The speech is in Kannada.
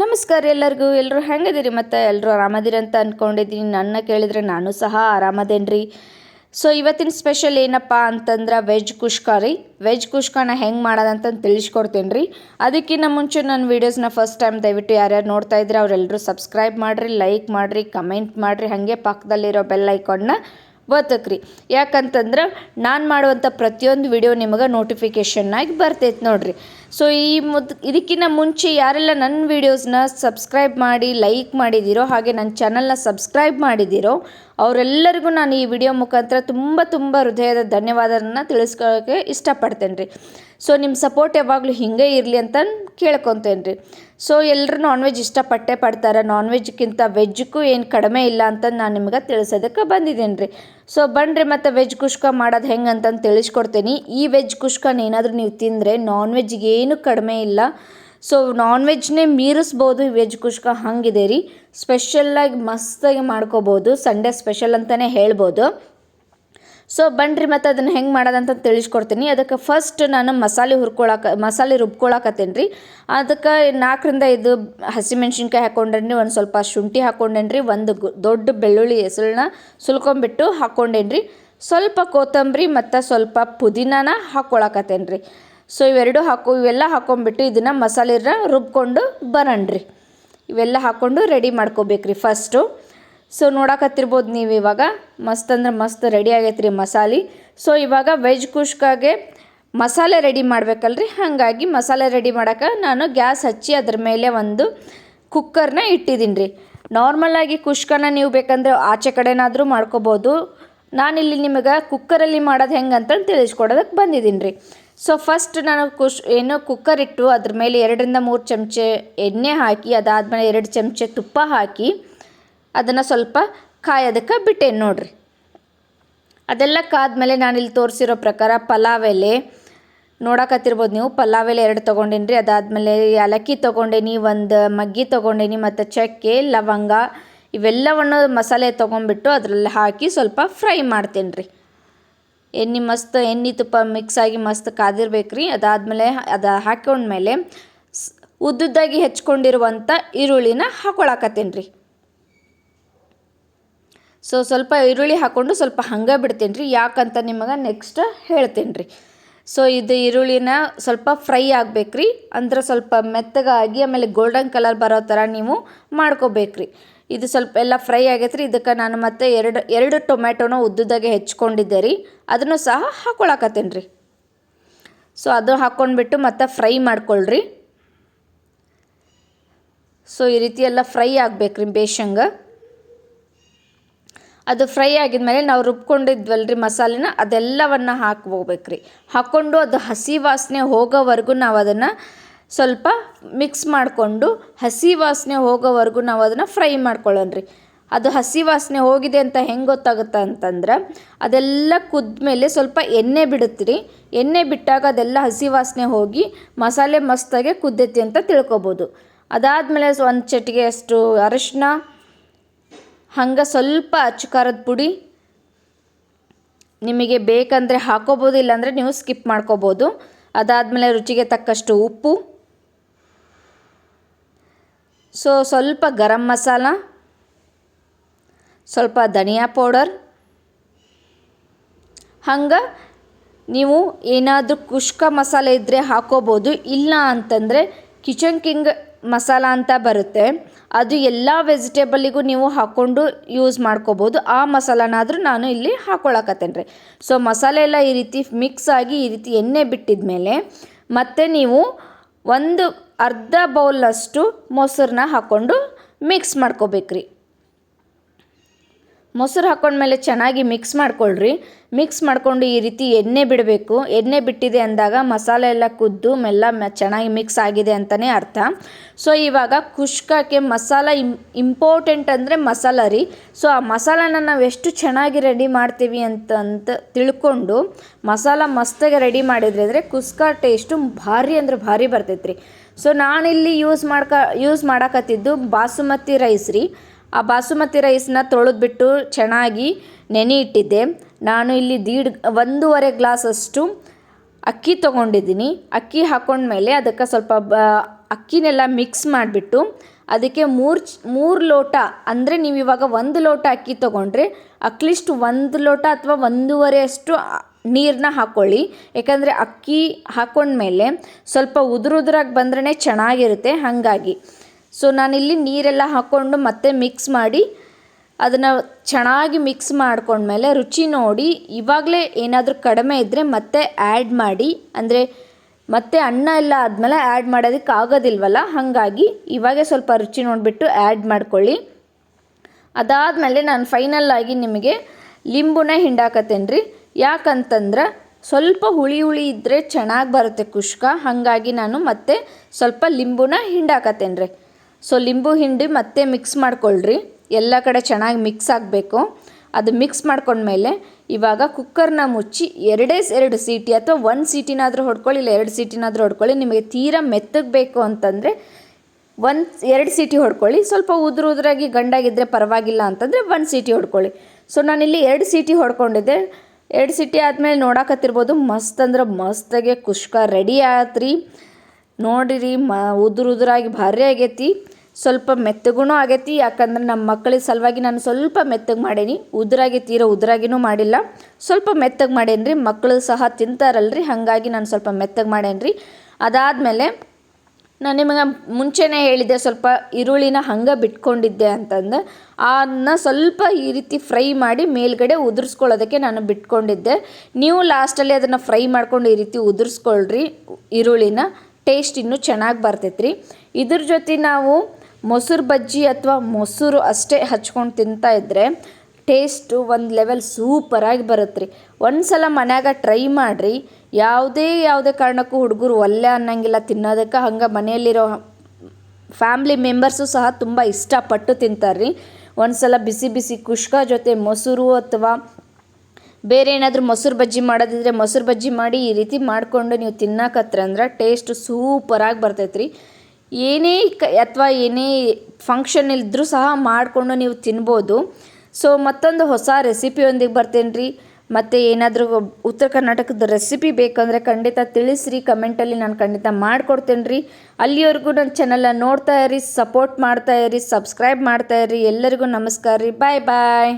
ನಮಸ್ಕಾರ ಎಲ್ಲರಿಗೂ. ಎಲ್ಲರೂ ಹೆಂಗದಿರಿ ಮತ್ತು ಎಲ್ಲರೂ ಆರಾಮದಿರಿ ಅಂತ ಅಂದ್ಕೊಂಡಿದ್ದೀನಿ ನನ್ನ ಕೇಳಿದರೆ ನಾನು ಸಹ ಆರಾಮದೇನ್ರಿ? ಸೊ ಇವತ್ತಿನ ಸ್ಪೆಷಲ್ ಏನಪ್ಪ ಅಂತಂದ್ರೆ ವೆಜ್ ಕುಷ್ಕ ರೀ. ವೆಜ್ ಕುಷ್ಕನ ಹೆಂಗೆ ಮಾಡೋದಂತ ತಿಳಿಸ್ಕೊಡ್ತೀನಿ ರೀ ಅದಕ್ಕಿಂತ ಮುಂಚೆ ನನ್ನ ವೀಡಿಯೋಸ್ನ ಫಸ್ಟ್ ಟೈಮ್ ದಯವಿಟ್ಟು ಯಾರ್ಯಾರು ನೋಡ್ತಾ ಇದ್ರೆ ಅವರೆಲ್ಲರೂ ಸಬ್ಸ್ಕ್ರೈಬ್ ಮಾಡಿರಿ ಲೈಕ್ ಮಾಡಿರಿ ಕಮೆಂಟ್ ಮಾಡಿರಿ. ಹಾಗೆ ಪಕ್ಕದಲ್ಲಿರೋ ಬೆಲ್ ಐಕಾನ್ನ ಒತ್ತಕ್ರಿ ಯಾಕಂತಂದ್ರೆ ನಾನು ಮಾಡುವಂಥ ಪ್ರತಿಯೊಂದು ವಿಡಿಯೋ ನಿಮಗೆ ನೋಟಿಫಿಕೇಷನ್ನಾಗಿ ಬರ್ತೈತೆ ನೋಡಿರಿ. ಸೊ ಈ ಮುದ್ ಇದಕ್ಕಿಂತ ಮುಂಚೆ ಯಾರೆಲ್ಲ ನನ್ನ ವೀಡಿಯೋಸ್ನ ಸಬ್ಸ್ಕ್ರೈಬ್ ಮಾಡಿ ಲೈಕ್ ಮಾಡಿದ್ದೀರೋ ಹಾಗೆ ನನ್ನ ಚಾನಲ್ನ ಸಬ್ಸ್ಕ್ರೈಬ್ ಮಾಡಿದ್ದೀರೋ ಅವರೆಲ್ಲರಿಗೂ ನಾನು ಈ ವಿಡಿಯೋ ಮುಖಾಂತರ ತುಂಬ ತುಂಬ ಹೃದಯದ ಧನ್ಯವಾದನ ತಿಳಿಸ್ಕೊಳ್ಳೋಕೆ ಇಷ್ಟಪಡ್ತೇನೆ ರೀ ಸೊ ನಿಮ್ಮ ಸಪೋರ್ಟ್ ಯಾವಾಗಲೂ ಹಿಂಗೆ ಇರಲಿ ಅಂತ ಕೇಳ್ಕೊತೇನೆ ರೀ ಸೊ ಎಲ್ಲರೂ ನಾನ್ ವೆಜ್ ಇಷ್ಟಪಟ್ಟೆ ಪಡ್ತಾರೆ. ನಾನ್ ವೆಜ್ಗಿಂತ ವೆಜ್ಗೂ ಏನು ಕಡಿಮೆ ಇಲ್ಲ ಅಂತ ನಾನು ನಿಮ್ಗೆ ತಿಳಿಸೋದಕ್ಕೆ ಬಂದಿದ್ದೀನಿ ರೀ ಸೊ ಬನ್ನಿರಿ ಮತ್ತು ವೆಜ್ ಕುಷ್ಕ ಮಾಡೋದು ಹೆಂಗೆ ಅಂತಂದು ತಿಳಿಸ್ಕೊಡ್ತೀನಿ. ಈ ವೆಜ್ ಕುಷ್ಕನ ಏನಾದರೂ ನೀವು ತಿಂದರೆ ನಾನ್ ವೆಜ್ಗೆ ಏನು ಕಡಿಮೆ ಇಲ್ಲ. ಸೊ ನಾನ್ ವೆಜ್ನೇ ಮೀರಿಸ್ಬೋದು ವೆಜ್ ಕುಷ್ಕ ಹಂಗಿದೆ ರೀ ಸ್ಪೆಷಲ್ಲಾಗಿ ಮಸ್ತಾಗಿ ಮಾಡ್ಕೋಬೋದು. ಸಂಡೇ ಸ್ಪೆಷಲ್ ಅಂತಲೇ ಹೇಳ್ಬೋದು. ಸೊ ಬನ್ನಿರಿ ಮತ್ತು ಅದನ್ನು ಹೆಂಗೆ ಮಾಡೋದಂತ ತಿಳಿಸ್ಕೊಡ್ತೀನಿ. ಅದಕ್ಕೆ ಫಸ್ಟ್ ನಾನು ಮಸಾಲೆ ಹುರ್ಕೊಳಕ್ಕೆ ಮಸಾಲೆ ರುಬ್ಕೊಳಕತ್ತೇನೆ ರೀ ಅದಕ್ಕೆ ನಾಲ್ಕರಿಂದ ಇದು ಹಸಿಮೆಣ್ಸಿನ್ಕಾಯಿ ಹಾಕ್ಕೊಂಡೇನ್ರಿ ಒಂದು ಸ್ವಲ್ಪ ಶುಂಠಿ ಹಾಕ್ಕೊಂಡೇನ್ರಿ ಒಂದು ದೊಡ್ಡ ಬೆಳ್ಳುಳ್ಳಿ ಹೆಸಳನ್ನ ಸುಲ್ಕೊಂಬಿಟ್ಟು ಹಾಕ್ಕೊಂಡೇನ್ರಿ ಸ್ವಲ್ಪ ಕೊತ್ತಂಬರಿ ಮತ್ತು ಸ್ವಲ್ಪ ಪುದೀನಾನ ಹಾಕ್ಕೊಳಕತ್ತೇನೆ ರೀ ಸೊ ಇವೆರಡು ಹಾಕೋ, ಇವೆಲ್ಲ ಹಾಕ್ಕೊಂಬಿಟ್ಟು ಇದನ್ನು ಮಸಾಲೆನ ರುಬ್ಕೊಂಡು ಬರೋಣ್ರಿ ಇವೆಲ್ಲ ಹಾಕ್ಕೊಂಡು ರೆಡಿ ಮಾಡ್ಕೋಬೇಕ್ರಿ ಫಸ್ಟು ಸೊ ನೋಡಕತ್ತಿರ್ಬೋದು ನೀವು ಇವಾಗ. ಮಸ್ತ್ ಅಂದ್ರೆ ಮಸ್ತ್ ರೆಡಿ ಆಗೈತೆ ರೀ ಮಸಾಲೆ. ಸೊ ಇವಾಗ ವೆಜ್ ಕುಷ್ಕಾಗೆ ಮಸಾಲೆ ರೆಡಿ ಮಾಡ್ಬೇಕಲ್ರಿ? ಹಾಗಾಗಿ ಮಸಾಲೆ ರೆಡಿ ಮಾಡೋಕೆ ನಾನು ಗ್ಯಾಸ್ ಹಚ್ಚಿ ಅದ್ರ ಮೇಲೆ ಒಂದು ಕುಕ್ಕರ್ನ ಇಟ್ಟಿದ್ದೀನಿ ರೀ. ನಾರ್ಮಲಾಗಿ ಕುಷ್ಕನ ನೀವು ಬೇಕಂದ್ರೆ ಆಚೆ ಕಡೆನಾದರೂ ಮಾಡ್ಕೋಬೋದು. ನಾನಿಲ್ಲಿ ನಿಮಗೆ ಕುಕ್ಕರಲ್ಲಿ ಮಾಡೋದು ಹೆಂಗೆ ಅಂತ ತಿಳಿಸ್ಕೊಡೋದಕ್ಕೆ ಬಂದಿದ್ದೀನಿ ರೀ. ಸೊ ಫಸ್ಟ್ ನಾನು ಕುಶ್ ಏನು ಕುಕ್ಕರ್ ಇಟ್ಟು ಅದ್ರ ಮೇಲೆ ಎರಡರಿಂದ ಮೂರು ಚಮಚೆ ಎಣ್ಣೆ ಹಾಕಿ ಅದಾದಮೇಲೆ ಎರಡು ಚಮಚೆ ತುಪ್ಪ ಹಾಕಿ ಅದನ್ನು ಸ್ವಲ್ಪ ಕಾಯೋದಕ್ಕೆ ಬಿಟ್ಟೇನು ನೋಡ್ರಿ. ಅದೆಲ್ಲ ಕಾದ್ಮೇಲೆ ನಾನಿಲ್ಲಿ ತೋರಿಸಿರೋ ಪ್ರಕಾರ ಪಲಾವ್ ಎಲೆ ನೋಡಕತ್ತಿರ್ಬೋದು ನೀವು ಪಲಾವ್ ಎಲೆ ಎರಡು ತೊಗೊಂಡೇನಿ ರೀ ಅದಾದಮೇಲೆ ಏಲಕ್ಕಿ ತೊಗೊಂಡೇನಿ, ಒಂದು ಮಗ್ಗಿ ತೊಗೊಂಡೇನಿ, ಮತ್ತು ಚಕ್ಕೆ, ಲವಂಗ, ಇವೆಲ್ಲವನ್ನು ಮಸಾಲೆ ತೊಗೊಂಡ್ಬಿಟ್ಟು ಅದರಲ್ಲಿ ಹಾಕಿ ಸ್ವಲ್ಪ ಫ್ರೈ ಮಾಡ್ತೀನಿ ರೀ ಎಣ್ಣೆ ಮಸ್ತ್, ಎಣ್ಣೆ ತುಪ್ಪ ಮಿಕ್ಸ್ ಆಗಿ ಮಸ್ತ್ ಕಾದಿರ್ಬೇಕು ರೀ ಅದಾದಮೇಲೆ ಅದು ಹಾಕೊಂಡ್ಮೇಲೆ ಉದ್ದುದ್ದಾಗಿ ಹೆಚ್ಕೊಂಡಿರುವಂಥ ಈರುಳ್ಳಿನ ಹಾಕೊಳಕತ್ತೇನೆ ರೀ ಸೊ ಸ್ವಲ್ಪ ಈರುಳ್ಳಿ ಹಾಕ್ಕೊಂಡು ಸ್ವಲ್ಪ ಹಂಗೆ ಬಿಡ್ತೀನಿ ರೀ ಯಾಕಂತ ನಿಮಗೆ ನೆಕ್ಸ್ಟ್ ಹೇಳ್ತೀನಿ ರೀ ಸೊ ಇದು ಈರುಳ್ಳಿನ ಸ್ವಲ್ಪ ಫ್ರೈ ಆಗ್ಬೇಕ್ರಿ. ಅಂದ್ರೆ ಸ್ವಲ್ಪ ಮೆತ್ತಗಾಗಿ ಆಮೇಲೆ ಗೋಲ್ಡನ್ ಕಲರ್ ಬರೋ ಥರ ನೀವು ಮಾಡ್ಕೋಬೇಕ್ರಿ. ಇದು ಸ್ವಲ್ಪ ಎಲ್ಲ ಫ್ರೈ ಆಗೈತೆ ರೀ ಇದಕ್ಕೆ ನಾನು ಮತ್ತೆ ಎರಡು ಎರಡು ಟೊಮೆಟೊನ ಉದ್ದುದಾಗೆ ಹೆಚ್ಕೊಂಡಿದ್ದೆ ರೀ ಅದನ್ನು ಸಹ ಹಾಕ್ಕೊಳಕತ್ತೇನೆ ರೀ ಸೊ ಅದು ಹಾಕ್ಕೊಂಡ್ಬಿಟ್ಟು ಮತ್ತೆ ಫ್ರೈ ಮಾಡ್ಕೊಳ್ರಿ. ಸೊ ಈ ರೀತಿ ಎಲ್ಲ ಫ್ರೈ ಆಗ್ಬೇಕ್ರಿ ಬೇಷಂಗೆ. ಅದು ಫ್ರೈ ಆಗಿದ್ಮೇಲೆ ನಾವು ರುಬ್ಕೊಂಡಿದ್ವಲ್ರಿ ಮಸಾಲೆನ? ಅದೆಲ್ಲವನ್ನು ಹಾಕ್ಬೋಬೇಕ್ರಿ ಹಾಕ್ಕೊಂಡು ಅದು ಹಸಿ ವಾಸನೆ ಹೋಗೋವರೆಗೂ ನಾವು ಅದನ್ನು ಸ್ವಲ್ಪ ಮಿಕ್ಸ್ ಮಾಡಿಕೊಂಡು ಹಸಿ ವಾಸನೆ ಹೋಗೋವರೆಗೂ ನಾವು ಅದನ್ನು ಫ್ರೈ ಮಾಡ್ಕೊಳ್ಳೋಣ್ರಿ. ಅದು ಹಸಿ ವಾಸನೆ ಹೋಗಿದೆ ಅಂತ ಹೆಂಗೆ ಗೊತ್ತಾಗುತ್ತೆ ಅಂತಂದ್ರೆ ಅದೆಲ್ಲ ಕುದ್ಮೇಲೆ ಸ್ವಲ್ಪ ಎಣ್ಣೆ ಬಿಡುತ್ತೀರಿ ಎಣ್ಣೆ ಬಿಟ್ಟಾಗ ಅದೆಲ್ಲ ಹಸಿ ವಾಸನೆ ಹೋಗಿ ಮಸಾಲೆ ಮಸ್ತಾಗೆ ಕುದ್ದೈತಿ ಅಂತ ತಿಳ್ಕೊಬೋದು. ಅದಾದಮೇಲೆ ಒಂದು ಚಟಿಗೆ ಅಷ್ಟು ಅರಿಶಿನ ಹಂಗೆ ಸ್ವಲ್ಪ ಅಚ್ಚು ಖಾರದ ಪುಡಿ ನಿಮಗೆ ಬೇಕಂದರೆ ಹಾಕೋಬೋದು, ಇಲ್ಲಾಂದರೆ ನೀವು ಸ್ಕಿಪ್ ಮಾಡ್ಕೋಬೋದು. ಅದಾದಮೇಲೆ ರುಚಿಗೆ ತಕ್ಕಷ್ಟು ಉಪ್ಪು. ಸೊ ಸ್ವಲ್ಪ ಗರಂ ಮಸಾಲ, ಸ್ವಲ್ಪ ಧನಿಯಾ ಪೌಡರ್. ಹಂಗೆ ನೀವು ಏನಾದರೂ ಕುಷ್ಕ ಮಸಾಲೆ ಇದ್ದರೆ ಹಾಕೋಬೋದು ಇಲ್ಲ ಅಂತಂದರೆ ಕಿಚನ್ ಕಿಂಗ್ ಮಸಾಲ ಅಂತ ಬರುತ್ತೆ. ಅದು ಎಲ್ಲ ವೆಜಿಟೇಬಲಿಗೂ ನೀವು ಹಾಕ್ಕೊಂಡು ಯೂಸ್ ಮಾಡ್ಕೋಬೋದು. ಆ ಮಸಾಲನಾದರೂ ನಾನು ಇಲ್ಲಿ ಹಾಕ್ಕೊಳಕತ್ತೇನೆ ರೀ. ಸೊ ಮಸಾಲೆ ಎಲ್ಲ ಈ ರೀತಿ ಮಿಕ್ಸ್ ಆಗಿ ಈ ರೀತಿ ಎಣ್ಣೆ ಬಿಟ್ಟಿದ ಮೇಲೆ ಮತ್ತೆ ನೀವು ಒಂದು ಅರ್ಧ ಬೌಲಷ್ಟು ಮೊಸರನ್ನ ಹಾಕ್ಕೊಂಡು ಮಿಕ್ಸ್ ಮಾಡ್ಕೋಬೇಕ್ರಿ. ಮೊಸರು ಹಾಕೊಂಡ್ಮೇಲೆ ಚೆನ್ನಾಗಿ ಮಿಕ್ಸ್ ಮಾಡ್ಕೊಳ್ರಿ. ಮಿಕ್ಸ್ ಮಾಡಿಕೊಂಡು ಈ ರೀತಿ ಎಣ್ಣೆ ಬಿಡಬೇಕು. ಎಣ್ಣೆ ಬಿಟ್ಟಿದೆ ಅಂದಾಗ ಮಸಾಲೆ ಎಲ್ಲ ಕುದ್ದು ಮೆಲ್ಲ ಚೆನ್ನಾಗಿ ಮಿಕ್ಸ್ ಆಗಿದೆ ಅಂತಲೇ ಅರ್ಥ. ಸೊ ಇವಾಗ ಕುಷ್ಕಕ್ಕೆ ಮಸಾಲ ಇಂ ಇಂಪಾರ್ಟೆಂಟ್ ಅಂದರೆ ಮಸಾಲ ರೀ. ಸೊ ಆ ಮಸಾಲಾನ ನಾವು ಎಷ್ಟು ಚೆನ್ನಾಗಿ ರೆಡಿ ಮಾಡ್ತೀವಿ ಅಂತ ಅಂತ ತಿಳ್ಕೊಂಡು ಮಸಾಲ ಮಸ್ತಾಗಿ ರೆಡಿ ಮಾಡಿದ್ರೆ ಅಂದರೆ ಕುಷ್ಕ ಟೇಸ್ಟು ಭಾರಿ ಅಂದ್ರೆ ಭಾರಿ ಬರ್ತೈತೆ ರೀ ಸೊ ನಾನಿಲ್ಲಿ ಯೂಸ್ ಮಾಡ್ಕ ಯೂಸ್ ಮಾಡಕತ್ತಿದ್ದು ಬಾಸುಮತಿ ರೈಸ್ ರೀ. ಆ ಬಾಸುಮತಿ ರೈಸ್ನ ತೊಳೆದ್ಬಿಟ್ಟು ಚೆನ್ನಾಗಿ ನೆನೆ ಇಟ್ಟಿದ್ದೆ ನಾನು ಇಲ್ಲಿ ದೀಡ್, ಒಂದೂವರೆ ಗ್ಲಾಸಷ್ಟು ಅಕ್ಕಿ ತೊಗೊಂಡಿದ್ದೀನಿ. ಅಕ್ಕಿ ಹಾಕೊಂಡ್ಮೇಲೆ ಅದಕ್ಕೆ ಸ್ವಲ್ಪ ಬ, ಅಕ್ಕಿನೆಲ್ಲ ಮಿಕ್ಸ್ ಮಾಡಿಬಿಟ್ಟು ಅದಕ್ಕೆ ಮೂರು ಮೂರು ಲೋಟ, ಅಂದರೆ ನೀವು ಇವಾಗ ಒಂದು ಲೋಟ ಅಕ್ಕಿ ತೊಗೊಂಡ್ರೆ ಅಟ್ಲೀಸ್ಟ್ ಒಂದು ಲೋಟ ಅಥವಾ ಒಂದೂವರೆ ಅಷ್ಟು ನೀರನ್ನ ಹಾಕ್ಕೊಳ್ಳಿ ಯಾಕಂದರೆ ಅಕ್ಕಿ ಹಾಕೊಂಡ್ಮೇಲೆ ಸ್ವಲ್ಪ ಉದುರುದ್ರಾಗಿ ಬಂದ್ರೆ ಚೆನ್ನಾಗಿರುತ್ತೆ. ಹಾಗಾಗಿ ಸೊ ನಾನಿಲ್ಲಿ ನೀರೆಲ್ಲ ಹಾಕ್ಕೊಂಡು ಮತ್ತೆ ಮಿಕ್ಸ್ ಮಾಡಿ ಅದನ್ನು ಚೆನ್ನಾಗಿ ಮಿಕ್ಸ್ ಮಾಡ್ಕೊಂಡ್ಮೇಲೆ ರುಚಿ ನೋಡಿ, ಇವಾಗಲೇ ಏನಾದರೂ ಕಡಿಮೆ ಇದ್ದರೆ ಮತ್ತೆ ಆ್ಯಡ್ ಮಾಡಿ, ಅಂದರೆ ಮತ್ತೆ ಅನ್ನ ಎಲ್ಲ ಆದಮೇಲೆ ಆ್ಯಡ್ ಮಾಡೋದಕ್ಕೆ ಆಗೋದಿಲ್ವಲ್ಲ, ಹಾಗಾಗಿ ಇವಾಗೇ ಸ್ವಲ್ಪ ರುಚಿ ನೋಡಿಬಿಟ್ಟು ಆ್ಯಡ್ ಮಾಡ್ಕೊಳ್ಳಿ. ಅದಾದಮೇಲೆ ನಾನು ಫೈನಲ್ ಆಗಿ ನಿಮಗೆ ಲಿಂಬುನ ಹಿಂಡಾಕತ್ತೇನೆ ರೀ ಯಾಕಂತಂದ್ರೆ ಸ್ವಲ್ಪ ಹುಳಿ ಹುಳಿ ಇದ್ದರೆ ಚೆನ್ನಾಗಿ ಬರುತ್ತೆ ಕುಷ್ಕ, ಹಾಗಾಗಿ ನಾನು ಮತ್ತೆ ಸ್ವಲ್ಪ ಲಿಂಬುನ ಹಿಂಡಾಕತ್ತೇನೆ ರೀ ಸೊ ಲಿಂಬು ಹಿಂಡಿ ಮತ್ತೆ ಮಿಕ್ಸ್ ಮಾಡ್ಕೊಳ್ರಿ. ಎಲ್ಲ ಕಡೆ ಚೆನ್ನಾಗಿ ಮಿಕ್ಸ್ ಆಗಬೇಕು. ಅದು ಮಿಕ್ಸ್ ಮಾಡ್ಕೊಂಡ್ಮೇಲೆ ಇವಾಗ ಕುಕ್ಕರ್ನ ಮುಚ್ಚಿ ಎರಡೇ ಎರಡು ಸೀಟಿ ಅಥವಾ ಒಂದು ಸೀಟಿನಾದರೂ ಹೊಡ್ಕೊಳ್ಳಿ, ಇಲ್ಲ ಎರಡು ಸೀಟಿನಾದರೂ ಹೊಡ್ಕೊಳ್ಳಿ. ನಿಮಗೆ ತೀರಾ ಮೆತ್ತಗೆ ಬೇಕು ಅಂತಂದರೆ ಒಂದು ಎರಡು ಸೀಟಿ ಹೊಡ್ಕೊಳ್ಳಿ. ಸ್ವಲ್ಪ ಉದುರು ಉದುರಾಗಿ ಗಂಡಾಗಿದ್ದರೆ ಪರವಾಗಿಲ್ಲ ಅಂತಂದರೆ ಒಂದು ಸೀಟಿ ಹೊಡ್ಕೊಳ್ಳಿ. ಸೊ ನಾನಿಲ್ಲಿ ಎರಡು ಸೀಟಿ ಹೊಡ್ಕೊಂಡಿದ್ದೆ. ಎರಡು ಸೀಟಿ ಆದಮೇಲೆ ನೋಡಕತ್ತಿರ್ಬೋದು. ಮಸ್ತ್ ಅಂದ್ರೆ ಮಸ್ತಾಗೆ ಕುಷ್ಕ ರೆಡಿ ಆತ್ರಿ. ನೋಡಿರಿ, ಮ ಉದುರು ಉದುರಾಗಿ ಭಾರಿ ಆಗೈತಿ, ಸ್ವಲ್ಪ ಮೆತ್ತಗೂ ಆಗೈತಿ, ಯಾಕಂದ್ರೆ ನಮ್ಮ ಮಕ್ಕಳಿಗೆ ಸಲುವಾಗಿ ನಾನು ಸ್ವಲ್ಪ ಮೆತ್ತಗೆ ಮಾಡೇನಿ ಉದುರಾಗಿ ತೀರ ಉದುರಾಗಿನೂ ಮಾಡಿಲ್ಲ. ಸ್ವಲ್ಪ ಮೆತ್ತಗೆ ಮಾಡೇನಿ ಮಕ್ಕಳು ಸಹ ತಿಂತಾರಲ್ರಿ, ಹಾಗಾಗಿ ನಾನು ಸ್ವಲ್ಪ ಮೆತ್ತಗೆ ಮಾಡೇನಿ ರೀ ಅದಾದಮೇಲೆ ನಾನು ನಿಮಗೆ ಮುಂಚೆನೇ ಹೇಳಿದ್ದೆ, ಸ್ವಲ್ಪ ಈರುಳ್ಳಿನ ಹಂಗೆ ಬಿಟ್ಕೊಂಡಿದ್ದೆ ಅಂತಂದು. ಅದನ್ನ ಸ್ವಲ್ಪ ಈ ರೀತಿ ಫ್ರೈ ಮಾಡಿ ಮೇಲ್ಗಡೆ ಉದುರಿಸ್ಕೊಳ್ಳೋದಕ್ಕೆ ನಾನು ಬಿಟ್ಕೊಂಡಿದ್ದೆ. ನೀವು ಲಾಸ್ಟಲ್ಲಿ ಅದನ್ನು ಫ್ರೈ ಮಾಡ್ಕೊಂಡು ಈ ರೀತಿ ಉದುರಿಸ್ಕೊಳ್ರಿ, ಈರುಳ್ಳಿನ. ಟೇಸ್ಟ್ ಇನ್ನೂ ಚೆನ್ನಾಗಿ ಬರ್ತೈತ್ರಿ. ಇದ್ರ ಜೊತೆ ನಾವು ಮೊಸರು ಬಜ್ಜಿ ಅಥವಾ ಮೊಸರು ಅಷ್ಟೇ ಹಚ್ಕೊಂಡು ತಿಂತಾ ಇದ್ದರೆ ಟೇಸ್ಟು ಒಂದು ಲೆವೆಲ್ ಸೂಪರಾಗಿ ಬರುತ್ತೆ ರೀ ಒಂದು ಸಲ ಮನ್ಯಾಗ ಟ್ರೈ ಮಾಡಿರಿ. ಯಾವುದೇ ಯಾವುದೇ ಕಾರಣಕ್ಕೂ ಹುಡುಗರು ಒಲ್ಲೆ ಅನ್ನಂಗಿಲ್ಲ, ತಿನ್ನೋದಕ್ಕೆ ಹಂಗೆ ಮನೆಯಲ್ಲಿರೋ ಫ್ಯಾಮ್ಲಿ ಮೆಂಬರ್ಸು ಸಹ ತುಂಬ ಇಷ್ಟಪಟ್ಟು ತಿಂತಾರೆ ರೀ ಒಂದು ಸಲ ಬಿಸಿ ಬಿಸಿ ಕುಷ್ಕ ಜೊತೆ ಮೊಸರು ಅಥವಾ ಬೇರೆ ಏನಾದರೂ ಮೊಸರು ಬಜ್ಜಿ ಮಾಡೋದಿದ್ರೆ ಮೊಸರು ಬಜ್ಜಿ ಮಾಡಿ ಈ ರೀತಿ ಮಾಡಿಕೊಂಡು ನೀವು ತಿನ್ನಕತ್ರ ಅಂದ್ರೆ ಟೇಸ್ಟ್ ಸೂಪರಾಗಿ ಬರ್ತೈತ್ರಿ. ಏನೇ ಕ ಅಥವಾ ಏನೇ ಫಂಕ್ಷನ್ ಇದ್ದರೂ ಸಹ ಮಾಡಿಕೊಂಡು ನೀವು ತಿನ್ಬೋದು. ಸೊ ಮತ್ತೊಂದು ಹೊಸ ರೆಸಿಪಿಯೊಂದಿಗೆ ಬರ್ತೇನೆ ರೀ ಮತ್ತು ಏನಾದರೂ ಉತ್ತರ ಕರ್ನಾಟಕದ ರೆಸಿಪಿ ಬೇಕಂದರೆ ಖಂಡಿತ ತಿಳಿಸ್ರಿ. ಕಮೆಂಟಲ್ಲಿ ನಾನು ಖಂಡಿತ ಮಾಡಿಕೊಡ್ತೇನೆ ರೀ ಅಲ್ಲಿವರೆಗೂ ನನ್ನ ಚಾನಲ್ನ ನೋಡ್ತಾ ಇರಿ ಸಪೋರ್ಟ್ ಮಾಡ್ತಾ ಇರಿ ಸಬ್ಸ್ಕ್ರೈಬ್ ಮಾಡ್ತಾ ಇರಿ. ಎಲ್ಲರಿಗೂ ನಮಸ್ಕಾರ ರೀ. ಬಾಯ್ ಬಾಯ್